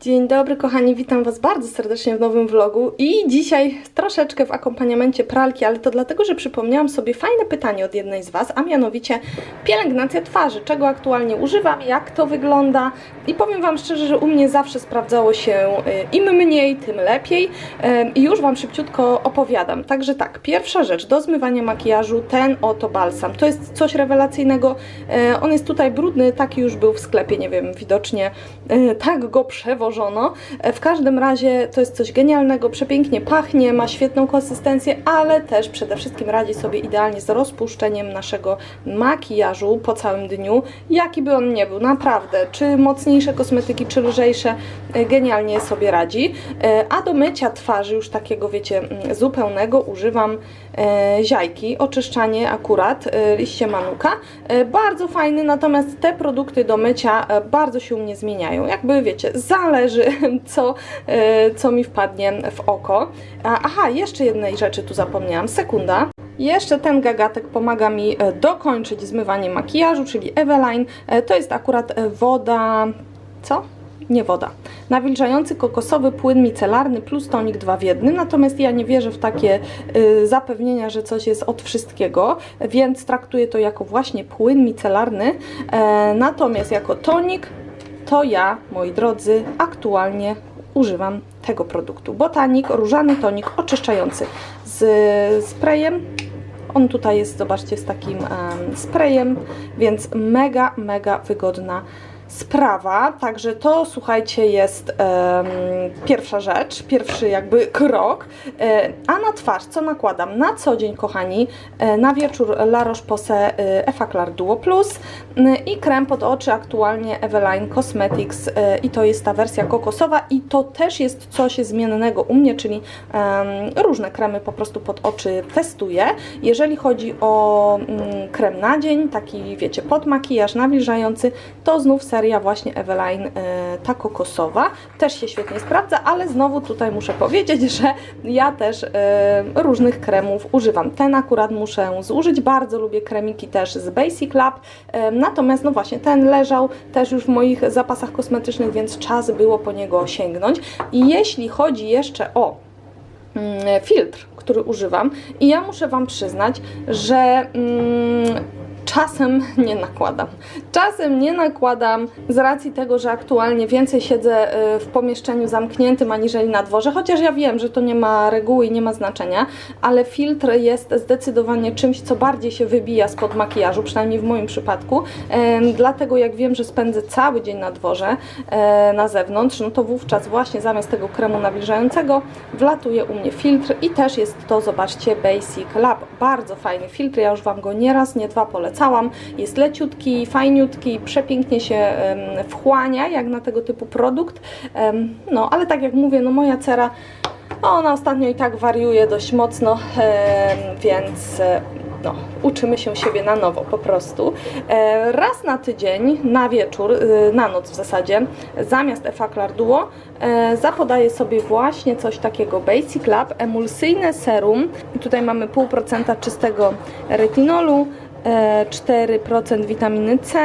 Dzień dobry kochani, witam Was bardzo serdecznie w nowym vlogu i dzisiaj troszeczkę w akompaniamencie pralki, ale to dlatego, że przypomniałam sobie fajne pytanie od jednej z Was, a mianowicie pielęgnacja twarzy, czego aktualnie używam, jak to wygląda? I powiem Wam szczerze, że u mnie zawsze sprawdzało się y, im mniej, tym lepiej. I już Wam szybciutko opowiadam. Także tak, pierwsza rzecz, do zmywania makijażu ten oto balsam, to jest coś rewelacyjnego, E, on jest tutaj brudny, taki już był w sklepie, nie wiem, widocznie. E, tak go przewożono. E, W każdym razie to jest coś genialnego, przepięknie pachnie, ma świetną konsystencję, ale też przede wszystkim radzi sobie idealnie z rozpuszczeniem naszego makijażu po całym dniu, jaki by on nie był, naprawdę, czy mocniejsze kosmetyki, czy lżejsze, e, genialnie sobie radzi. E, A do mycia twarzy już takiego, wiecie, mm, zupełnego używam ziajki, oczyszczanie akurat, e, liście manuka, e, bardzo fajny, natomiast te produkty do mycia e, bardzo się u mnie zmieniają, jakby wiecie, zależy co, e, co mi wpadnie w oko. Aha, jeszcze jednej rzeczy tu zapomniałam, sekunda. Jeszcze ten gagatek pomaga mi e, dokończyć zmywanie makijażu, czyli Eveline. E, To jest akurat e, woda, co? Nie woda. Nawilżający kokosowy płyn micelarny plus tonik 2 w 1. Natomiast ja nie wierzę w takie y, zapewnienia, że coś jest od wszystkiego, więc traktuję to jako właśnie płyn micelarny. E, natomiast jako tonik to ja, moi drodzy, aktualnie używam tego produktu. Botanik, różany tonik oczyszczający z sprayem on tutaj jest, zobaczcie, z takim em, sprayem, więc mega, mega wygodna sprawa. Także to, słuchajcie, jest pierwsza rzecz, pierwszy jakby krok. E, a na twarz co nakładam? Na co dzień, kochani, e, na wieczór La Roche-Posay e, Effaclar Duo Plus m, i krem pod oczy aktualnie Eveline Cosmetics e, i to jest ta wersja kokosowa i to też jest coś zmiennego u mnie, czyli em, różne kremy po prostu pod oczy testuję. Jeżeli chodzi o mm, krem na dzień, taki wiecie, pod makijaż nawilżający, to znów seria właśnie Eveline e, ta kokosowa też się świetnie sprawdza, ale znowu tutaj muszę powiedzieć, że ja też e, różnych kremów używam. Ten akurat muszę zużyć, bardzo lubię kremiki też z Basic Lab, e, natomiast no właśnie ten leżał też już w moich zapasach kosmetycznych, więc czas było po niego sięgnąć. I jeśli chodzi jeszcze o mm, filtr, który używam i ja muszę Wam przyznać, że mm, czasem nie nakładam. Czasem nie nakładam z racji tego, że aktualnie więcej siedzę y, w pomieszczeniu zamkniętym aniżeli na dworze, chociaż ja wiem, że to nie ma reguły i nie ma znaczenia, ale filtr jest zdecydowanie czymś, co bardziej się wybija spod makijażu, przynajmniej w moim przypadku. Dlatego jak wiem, że spędzę cały dzień na dworze, e, na zewnątrz, no to wówczas właśnie zamiast tego kremu nawilżającego wlatuje u mnie filtr i też jest to, zobaczcie, Basic Lab. Bardzo fajny filtr, ja już Wam go nie raz, nie dwa polecałam. Jest leciutki, fajniutki, przepięknie się wchłania, jak na tego typu produkt. No, ale tak jak mówię, no moja cera, ona ostatnio i tak wariuje dość mocno, więc e, no, uczymy się siebie na nowo po prostu. E, Raz na tydzień, na wieczór, y, na noc w zasadzie, zamiast Effaclar Duo, e, zapodaję sobie właśnie coś takiego Basic Lab, emulsyjne serum. Tutaj mamy 0,5% czystego retinolu, 4% witaminy C,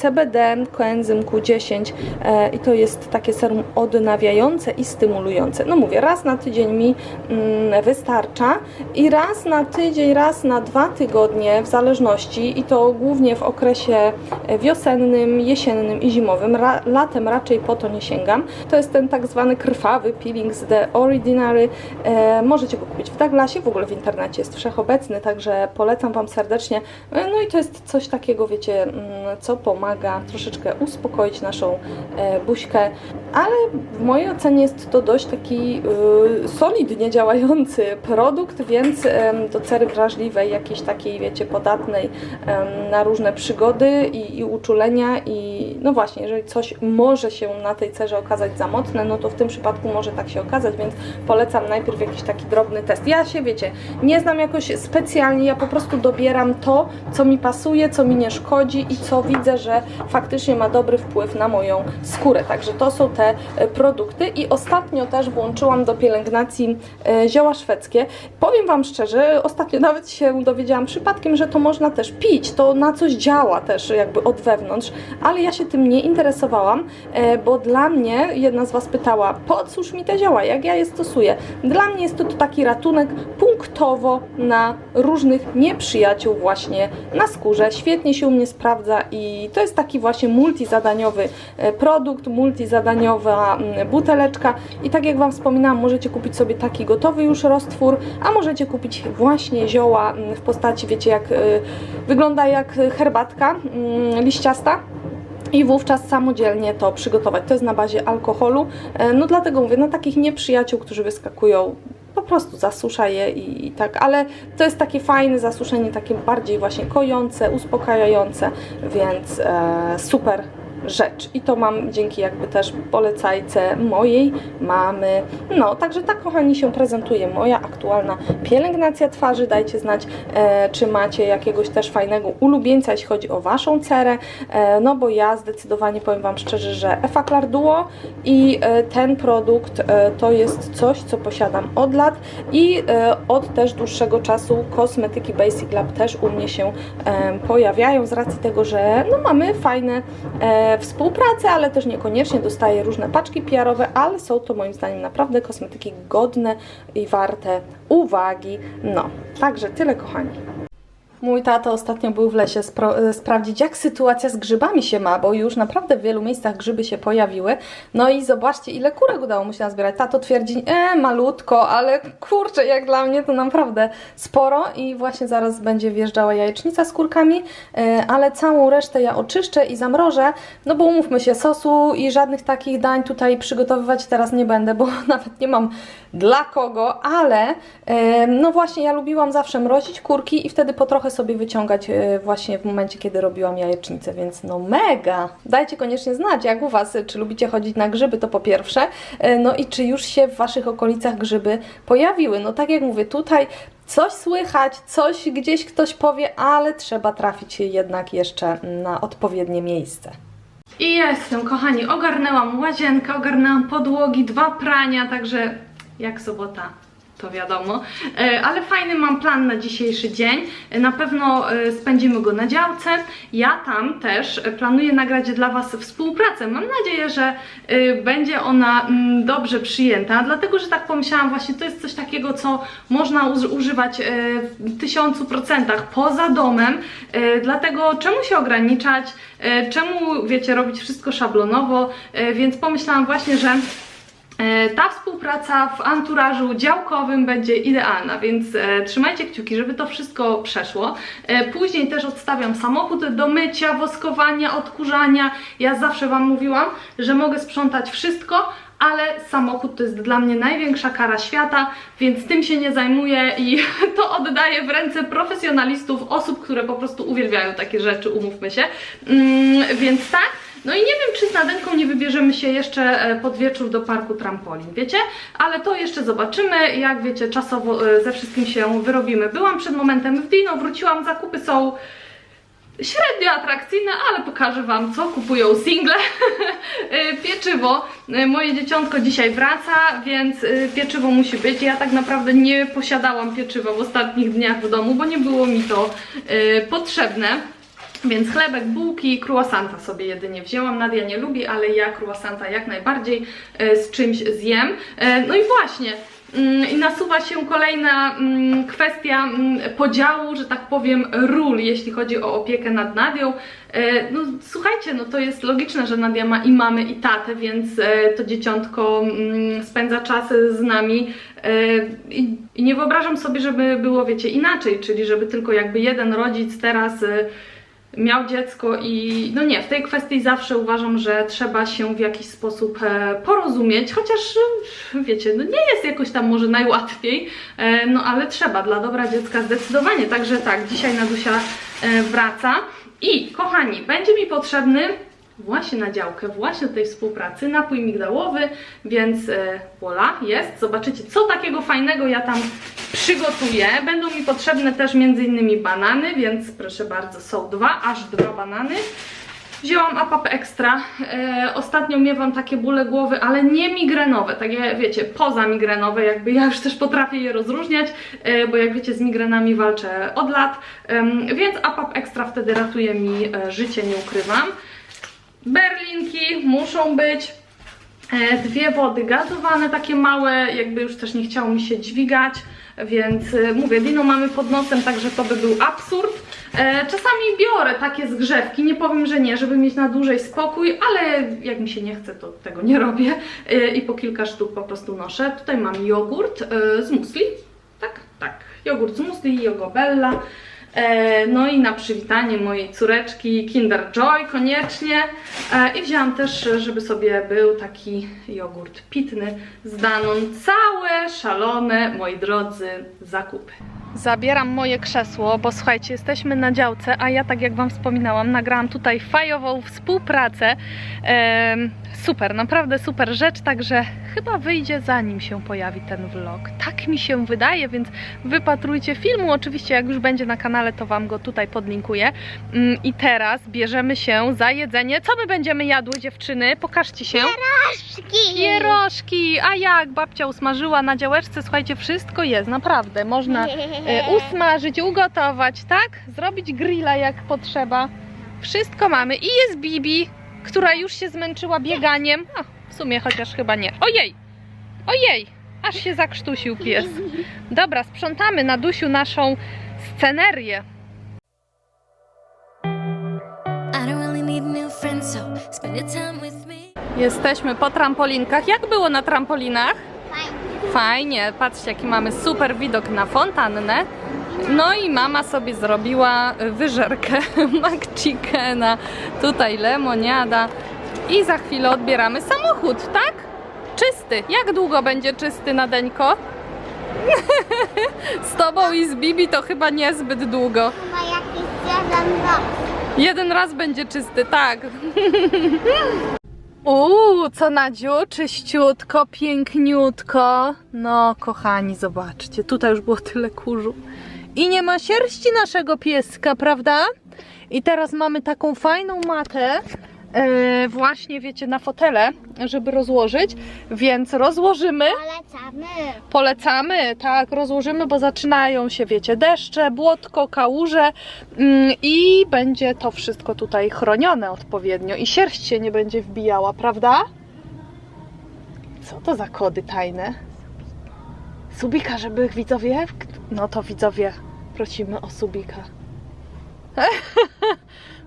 CBD, koenzym Q10 e, i to jest takie serum odnawiające i stymulujące. No mówię, raz na tydzień mi mm, wystarcza i raz na tydzień, raz na dwa tygodnie w zależności i to głównie w okresie e, wiosennym, jesiennym i zimowym. Latem raczej po to nie sięgam. To jest ten tak zwany krwawy peeling z The Ordinary. E, możecie go kupić w Douglasie, w ogóle w internecie jest wszechobecny, także polecam Wam serdecznie. No i to jest coś takiego, wiecie, mm, co pomaga troszeczkę uspokoić naszą e, buźkę, ale w mojej ocenie jest to dość taki y, solidnie działający produkt, więc do cery wrażliwej, jakiejś takiej, wiecie, podatnej na różne przygody i, i uczulenia i no właśnie, jeżeli coś może się na tej cerze okazać za mocne, no to w tym przypadku może tak się okazać, więc polecam najpierw jakiś taki drobny test. Ja się, wiecie, nie znam jakoś specjalnie, ja po prostu dobieram to, co mi pasuje, co mi nie szkodzi i co widzę, że faktycznie ma dobry wpływ na moją skórę. Także to są te e, produkty i ostatnio też włączyłam do pielęgnacji e, zioła szwedzkie. Powiem Wam szczerze, ostatnio nawet się dowiedziałam przypadkiem, że to można też pić, to na coś działa też jakby od wewnątrz, ale ja się tym nie interesowałam, e, bo dla mnie, jedna z Was pytała, cóż mi te zioła, jak ja je stosuję. Dla mnie jest to, taki ratunek punktowo na różnych nieprzyjaciół właśnie na skórze. Świetnie się u mnie sprawdza i to jest taki właśnie multizadaniowy e, produkt, multizadaniowa buteleczka i tak jak Wam wspominałam, możecie kupić sobie taki gotowy już roztwór, a możecie kupić właśnie zioła w postaci, wiecie jak y, wygląda jak herbatka liściasta i wówczas samodzielnie to przygotować. To jest na bazie alkoholu. E, no dlatego mówię, na takich nieprzyjaciół, którzy wyskakują, po prostu zasusza je i, i, tak, ale to jest takie fajne zasuszenie, takie bardziej właśnie kojące, uspokajające, więc e, super rzecz. I to mam dzięki jakby też polecajce mojej mamy. No, także tak kochani się prezentuje moja aktualna pielęgnacja twarzy. Dajcie znać, e, czy macie jakiegoś też fajnego ulubieńca, jeśli chodzi o Waszą cerę. E, no bo ja zdecydowanie powiem Wam szczerze, że Effaclar Duo i e, ten produkt e, to jest coś, co posiadam od lat i e, od też dłuższego czasu kosmetyki Basic Lab też u mnie się e, pojawiają z racji tego, że no mamy fajne e, współpracę, ale też niekoniecznie dostaję różne paczki PR-owe, ale są to moim zdaniem naprawdę kosmetyki godne i warte uwagi. No, także tyle kochani. Mój tato ostatnio był w lesie spro- sprawdzić, jak sytuacja z grzybami się ma, bo już naprawdę w wielu miejscach grzyby się pojawiły. No i zobaczcie, ile kurek udało mu się nazbierać. Tato twierdzi, e, malutko, ale kurczę, jak dla mnie to naprawdę sporo i właśnie zaraz będzie wjeżdżała jajecznica z kurkami, e, ale całą resztę ja oczyszczę i zamrożę, no bo umówmy się, sosu i żadnych takich dań tutaj przygotowywać teraz nie będę, bo nawet nie mam dla kogo, ale e, no właśnie ja lubiłam zawsze mrozić kurki i wtedy po trochę sobie wyciągać e, właśnie w momencie, kiedy robiłam jajecznicę, więc no mega! Dajcie koniecznie znać, jak u Was, czy lubicie chodzić na grzyby, to po pierwsze, e, no i czy już się w Waszych okolicach grzyby pojawiły. No tak jak mówię, tutaj coś słychać, coś gdzieś ktoś powie, ale trzeba trafić jednak jeszcze na odpowiednie miejsce. I jestem, kochani, ogarnęłam łazienkę, ogarnęłam podłogi, dwa prania, także jak sobota to wiadomo, E, ale fajny mam plan na dzisiejszy dzień. E, Na pewno e, spędzimy go na działce. Ja tam też planuję nagrać dla Was współpracę. Mam nadzieję, że będzie ona mm, dobrze przyjęta, dlatego że tak pomyślałam, właśnie to jest coś takiego, co można uż- używać w tysiącu procentach poza domem. Dlatego czemu się ograniczać? Czemu, wiecie, robić wszystko szablonowo? Więc pomyślałam właśnie, że Ta współpraca w anturażu działkowym będzie idealna, więc e, trzymajcie kciuki, żeby to wszystko przeszło. E, później też odstawiam samochód do mycia, woskowania, odkurzania. Ja zawsze Wam mówiłam, że mogę sprzątać wszystko, ale samochód to jest dla mnie największa kara świata, więc tym się nie zajmuję i to oddaję w ręce profesjonalistów, osób, które po prostu uwielbiają takie rzeczy, umówmy się. Mm, więc tak. No i nie wiem, czy z Nadenką nie wybierzemy się jeszcze e, pod wieczór do parku trampolin, wiecie? Ale to jeszcze zobaczymy, jak wiecie, czasowo e, ze wszystkim się wyrobimy. Byłam przed momentem w Dino, wróciłam, zakupy są średnio atrakcyjne, ale pokażę Wam, co kupują single. E, pieczywo. Moje dzieciątko dzisiaj wraca, więc pieczywo musi być. Ja tak naprawdę nie posiadałam pieczywa w ostatnich dniach w domu, bo nie było mi to potrzebne. Więc chlebek, bułki, croissanta sobie jedynie wzięłam. Nadia nie lubi, ale ja croissanta jak najbardziej e, z czymś zjem. E, No i właśnie, mm, i nasuwa się kolejna mm, kwestia mm, podziału, że tak powiem, ról, jeśli chodzi o opiekę nad Nadią. E, No słuchajcie, no to jest logiczne, że Nadia ma i mamę i tatę, więc to dzieciątko spędza czas z nami i, nie wyobrażam sobie, żeby było, wiecie, inaczej, czyli żeby tylko jakby jeden rodzic teraz miał dziecko i no nie, w tej kwestii zawsze uważam, że trzeba się w jakiś sposób e, porozumieć, chociaż e, wiecie, no nie jest jakoś tam może najłatwiej, e, no ale trzeba, dla dobra dziecka zdecydowanie, także tak, dzisiaj Nadusia wraca. I kochani, będzie mi potrzebny właśnie na działkę, właśnie do tej współpracy, napój migdałowy, więc e, voila, jest. Zobaczycie, co takiego fajnego ja tam przygotuję. Będą mi potrzebne też między innymi banany, więc proszę bardzo, są dwa, aż dwa banany. Wzięłam APAP Extra. E, ostatnio miewam takie bóle głowy, ale nie migrenowe, takie wiecie, poza migrenowe, jakby ja już też potrafię je rozróżniać, e, bo jak wiecie z migrenami walczę od lat, Em, więc APAP Extra wtedy ratuje mi e, życie, nie ukrywam. Berlinki muszą być. E, Dwie wody gazowane, takie małe, jakby już też nie chciało mi się dźwigać, więc e, mówię, Dino mamy pod nosem, także to by był absurd. E, Czasami biorę takie zgrzewki, nie powiem, że nie, żeby mieć na dłużej spokój, ale jak mi się nie chce, to tego nie robię i po kilka sztuk po prostu noszę. Tutaj mam jogurt z musli, tak? Tak, jogurt z musli i jogobella. E, No i na przywitanie mojej córeczki Kinder Joy koniecznie. E, I wzięłam też, żeby sobie był taki jogurt pitny z Danon. Całe, szalone, moi drodzy, zakupy. Zabieram moje krzesło, bo słuchajcie, jesteśmy na działce, a ja tak jak Wam wspominałam, nagrałam tutaj fajową współpracę. Em, super, naprawdę super rzecz, także chyba wyjdzie zanim się pojawi ten vlog. Tak mi się wydaje, więc wypatrujcie filmu. Oczywiście jak już będzie na kanale, to Wam go tutaj podlinkuję. Mm, I teraz bierzemy się za jedzenie. Co my będziemy jadły, dziewczyny? Pokażcie się. Pierożki! A jak babcia usmażyła na działeczce, słuchajcie, wszystko jest, naprawdę. Można e, usmażyć, ugotować, tak? Zrobić grilla jak potrzeba. Wszystko mamy. I jest Bibi, która już się zmęczyła bieganiem. A, w sumie chociaż chyba nie. Ojej! Ojej! Aż się zakrztusił pies. Dobra, sprzątamy na Dusiu naszą scenerię. Jesteśmy po trampolinkach. Jak było na trampolinach? Fajnie, patrzcie jaki mamy super widok na fontannę. No i mama sobie zrobiła wyżerkę McChickena, tutaj lemoniada i za chwilę odbieramy samochód, tak? Czysty. Jak długo będzie czysty na deńko? z tobą i z Bibi to chyba niezbyt długo. Chyba jakiś jeden rok. Jeden raz będzie czysty, tak. Uuu, co Nadziu? Czyściutko, piękniutko. No, kochani, zobaczcie, tutaj już było tyle kurzu. I nie ma sierści naszego pieska, prawda? I teraz mamy taką fajną matę, e, właśnie wiecie, na fotele, żeby rozłożyć, więc rozłożymy. Polecamy. Polecamy, tak, rozłożymy, bo zaczynają się, wiecie, deszcze, błotko, kałuże mm, i będzie to wszystko tutaj chronione odpowiednio i sierść się nie będzie wbijała, prawda? Co to za kody tajne? Subika, żeby widzowie... No to widzowie, prosimy o subika.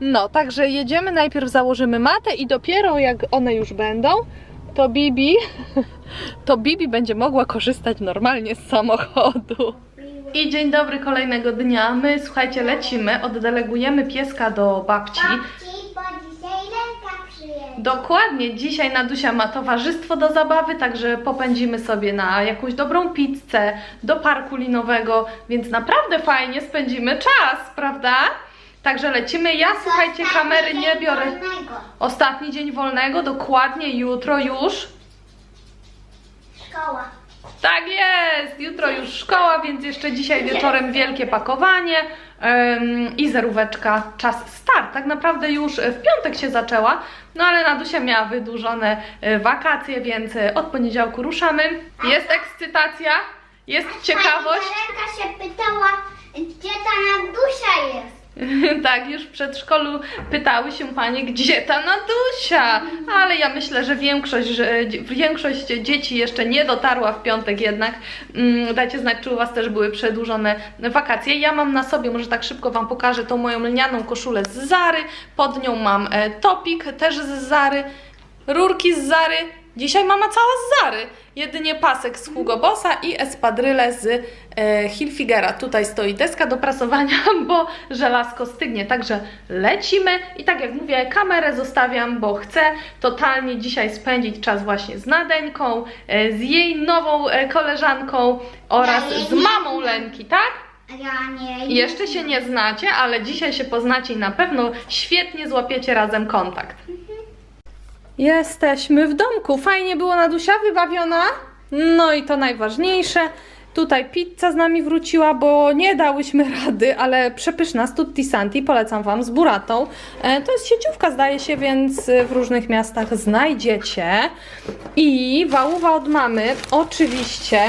No, także jedziemy, najpierw założymy matę i dopiero jak one już będą, to Bibi to Bibi będzie mogła korzystać normalnie z samochodu. I dzień dobry kolejnego dnia. My, słuchajcie, lecimy, oddelegujemy pieska do babci. Babci, bo dzisiaj Lenka przyjedzie. Dokładnie, dzisiaj Nadusia ma towarzystwo do zabawy, także popędzimy sobie na jakąś dobrą pizzę, do parku linowego, więc naprawdę fajnie spędzimy czas, prawda? Także lecimy. Ja, słuchajcie, kamery nie biorę. Ostatni dzień wolnego, dokładnie jutro już. Szkoła. Tak jest! Jutro już szkoła, więc jeszcze dzisiaj wieczorem wielkie pakowanie ym, i zeróweczka, czas start. Tak naprawdę już w piątek się zaczęła, no ale Nadusia miała wydłużone y, wakacje, więc y, od poniedziałku ruszamy. Jest ekscytacja, jest ciekawość. Lenka się pytała, gdzie ta Nadusia jest. tak, już w przedszkolu pytały się panie, gdzie ta Nadusia? Ale ja myślę, że większość, że większość dzieci jeszcze nie dotarła w piątek jednak. Mm, Dajcie znać, czy u Was też były przedłużone wakacje. Ja mam na sobie, może tak szybko Wam pokażę, tą moją lnianą koszulę z Zary. Pod nią mam e, topik też z Zary, rurki z Zary. Dzisiaj mama cała z Zary. Jedynie pasek z Hugo Bossa i espadryle z Hilfigera. Tutaj stoi deska do prasowania, bo żelazko stygnie. Także lecimy i tak jak mówię, kamerę zostawiam, bo chcę totalnie dzisiaj spędzić czas właśnie z Nadeńką, e, z jej nową e, koleżanką oraz z mamą. Lenki, tak? Ja Jeszcze się nie znacie, ale dzisiaj się poznacie i na pewno świetnie złapiecie razem kontakt. Jesteśmy w domku. Fajnie było Nadusia wybawiona? No i to najważniejsze. Tutaj pizza z nami wróciła, bo nie dałyśmy rady, ale przepyszna z Tutti Santi, polecam Wam, z buratą. E, To jest sieciówka, zdaje się, więc e, w różnych miastach znajdziecie. I wałuwa od mamy, oczywiście.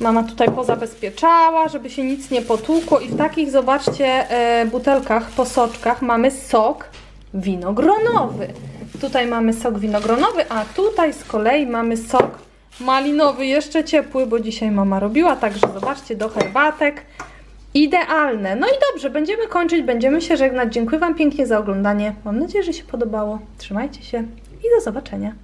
Mama tutaj pozabezpieczała, żeby się nic nie potłukło i w takich, zobaczcie, e, butelkach, posoczkach mamy sok winogronowy. Tutaj mamy sok winogronowy, a tutaj z kolei mamy sok malinowy, jeszcze ciepły, bo dzisiaj mama robiła, także zobaczcie, do herbatek. Idealne. No i dobrze, będziemy kończyć, będziemy się żegnać. Dziękuję Wam pięknie za oglądanie. Mam nadzieję, że się podobało. Trzymajcie się i do zobaczenia.